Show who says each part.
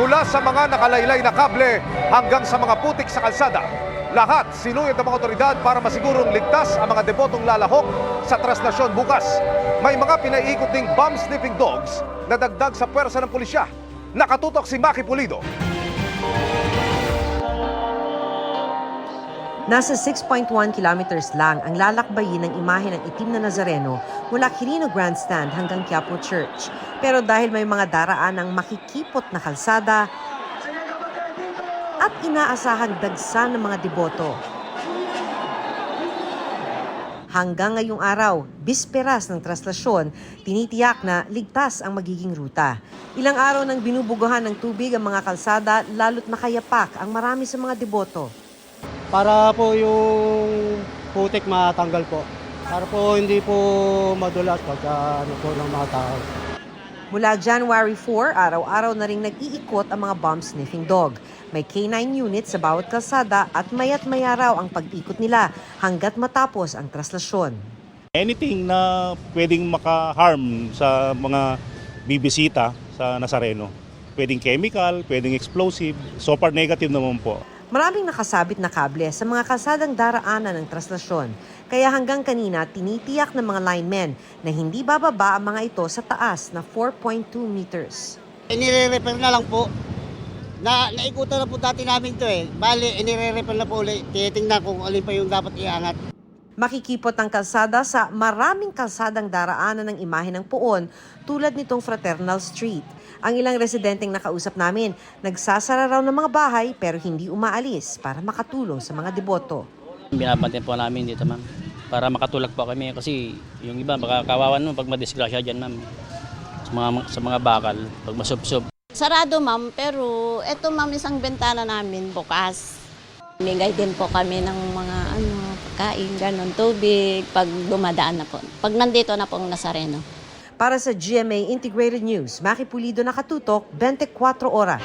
Speaker 1: Mula sa mga nakalaylay na kable hanggang sa mga putik sa kalsada, lahat sinuyod ng mga otoridad para masigurong ligtas ang mga debotong lalahok sa traslasyon bukas. May mga pinaiikot ding bomb-sniffing dogs na dagdag sa pwersa ng pulisya. Nakatutok si Maki Pulido.
Speaker 2: Nasa 6.1 kilometers lang ang lalakbayin ng imahe ng itim na Nazareno mula Quirino Grandstand hanggang Quiapo Church. Pero dahil may mga daraan ng makikipot na kalsada at inaasahang dagsa ng mga deboto. Hanggang ngayong araw, bisperas ng traslasyon, tinitiyak na ligtas ang magiging ruta. Ilang araw nang binubugahan ng tubig ang mga kalsada, lalo't nakayapak ang marami sa mga deboto.
Speaker 3: Para po yung putik matanggal po. Para po hindi po madulas pagka ano po ng mga tao.
Speaker 2: Mula January 4, araw-araw na ring nag-iikot ang mga bomb-sniffing dog. May K-9 unit sa bawat kalsada at mayat maya raw ang pag-ikot nila hanggat matapos ang traslasyon.
Speaker 4: Anything na pwedeng maka-harm sa mga bibisita sa Nazareno. Pwedeng chemical, pwedeng explosive. So far negative naman po.
Speaker 2: Maraming nakasabit na kable sa mga kalsadang daraanan ng traslasyon. Kaya hanggang kanina, tinitiyak ng mga linemen na hindi bababa ang mga ito sa taas na 4.2 meters.
Speaker 5: Inire-repair na lang po. Na, naikutan na po dati namin to eh. Bali, inire-repair na po ulit. Titingnan kung alin pa yung dapat iangat.
Speaker 2: Makikipot ang kalsada sa maraming kalsadang daraanan ng imahe ng puon tulad nitong Fraternal Street. Ang ilang residenteng nakausap namin, nagsasara raw ng mga bahay pero hindi umaalis para makatulong sa mga deboto.
Speaker 6: Binabantin po namin dito, ma'am. Para makatulak po kami kasi yung iba baka kawawan mo pag madisgrasya diyan, ma'am. Sa mga sa mga bakal pag masubsob.
Speaker 7: Sarado ma'am, pero eto ma'am isang bentana namin bukas. Migay din po kami ng mga ano, pagkain, ganun, tubig, pag dumadaan na po. Pag nandito na po ang Nazareno.
Speaker 2: Para sa GMA Integrated News, Maki Pulido nakatutok 24 oras.